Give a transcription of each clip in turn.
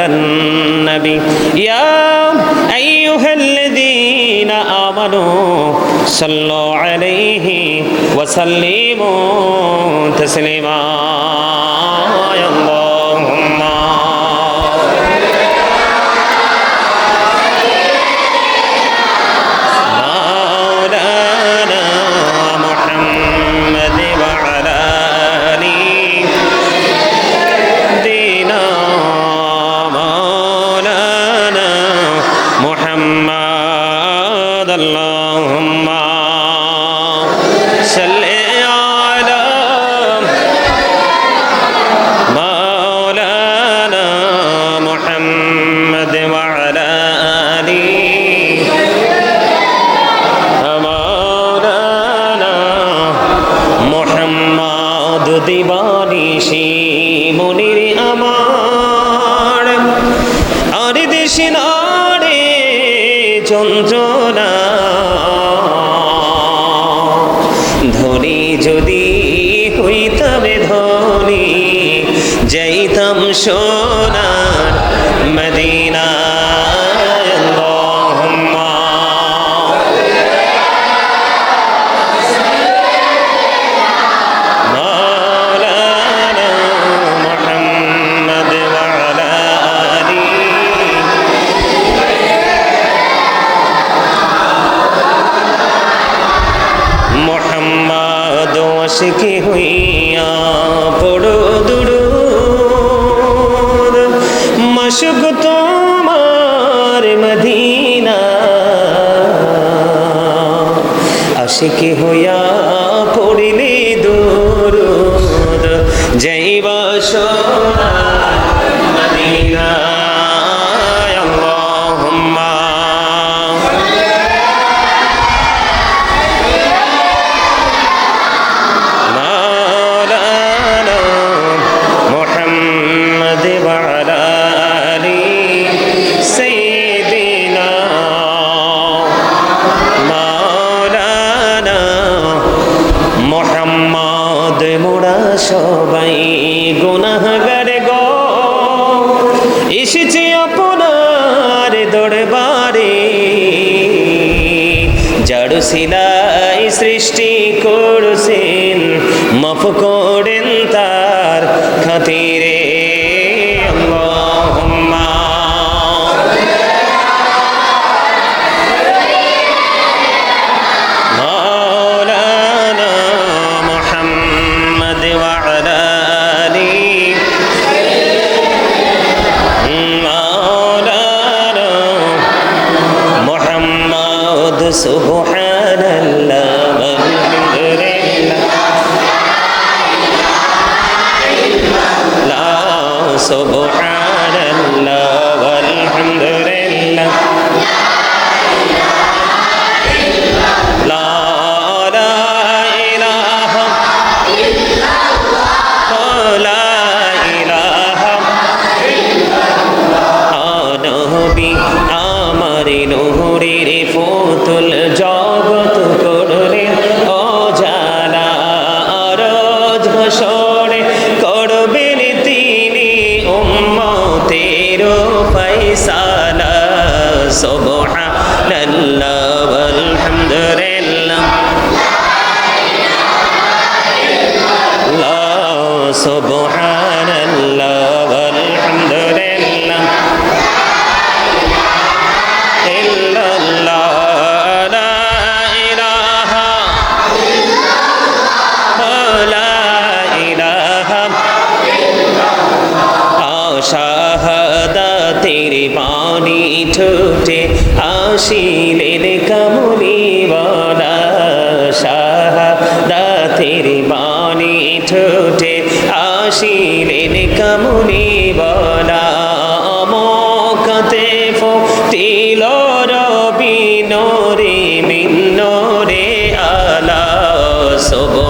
على النبي. يا أيها الذين آمنوا صلوا عليه وسلموا تسليما. يا اللهم اللهم صل على مولانا محمد وعلى آله مولانا محمد دیوان হইতামে ধনী যাইতাম সোনার মদিনা আল্লাহুম্মা। মশক তোমার মদিনা। আশিকি হইয়া পড়িলে দূর যাইবা সোনা মদিনা। সিলাই সৃষ্টি করছেন। মাফ করেন তার খাতিরে। সুবহানাল্লাহ ওয়ালহামদুলিল্লাহ আমার নহরের ফতুল জল সুবহানাল্লাহ আসিলেন কামলি বলা শাহাদাতের বাণী ঠোঁটে আসিলেন কামলি বলা মকাতে ফুটিল রবি নোরে মিন্নরে আলা সুবহানাল্লাহ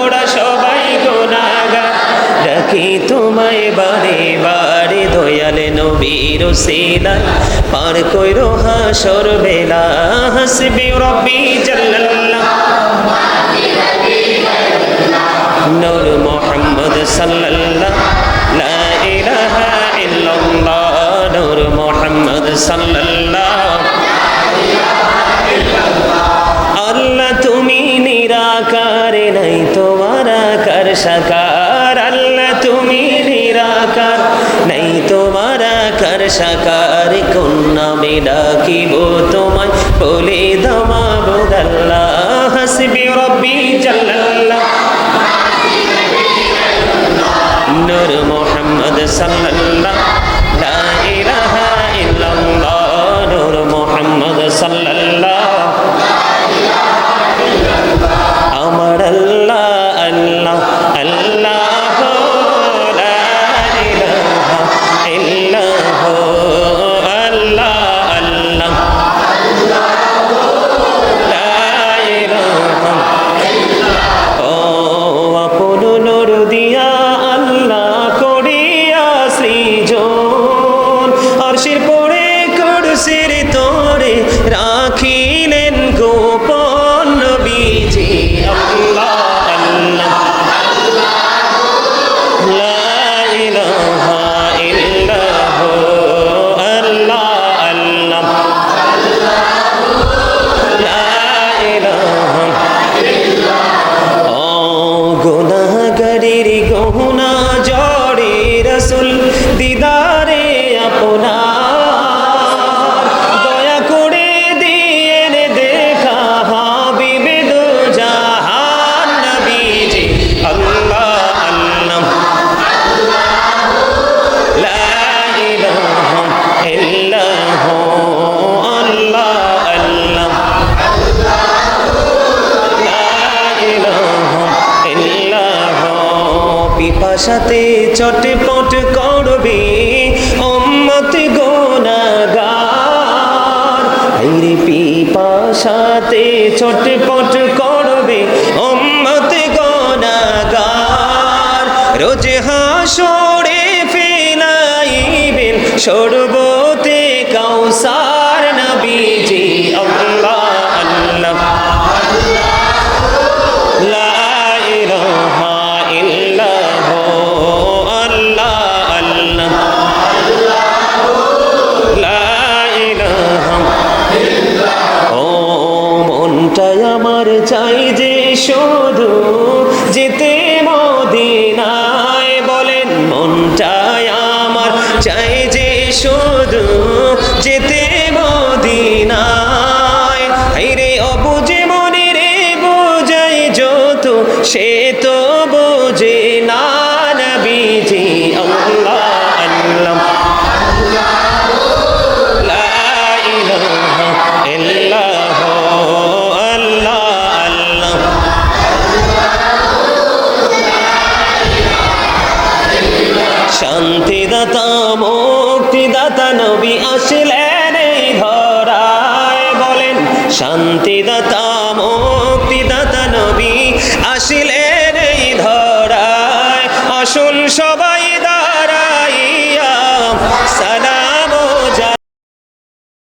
ডাকি তোমায় বারে বারে দয়ালে নবীর সিলাই পার কইরো হাসর বেলা হাসবি রব্বি জাল্লাল্লাহ। নূর মোহাম্মদ সাল্লাল্লাহ, লা ইলাহা ইল্লাল্লাহ। নূর মোহাম্মদ সাল্লাল্লাহ। সাকার। আকার সাকার কোন নামে ডাকিব তোমায়। বলে দমা বোদাল্লাহ হাসবি রব্বি জাল্লাল্লাহ নূর সাল্লাল্লাহ। নূর পিপাসাতে চটপট করবে অম্মত গোনাগার হাইরে পিপাসাতে চটপট করবে অম্মত গোনাগার রোজ হাসরে ফেলাইবেন সর্বতে কাউসার নবীজি। আল্লাহ শুধু যেতে মদিনায়। হাইরে অবুঝে মনে রে বোঝাই যত সে তো দাতা নবী আসলেন ধরায় বলেন শান্তিদাতা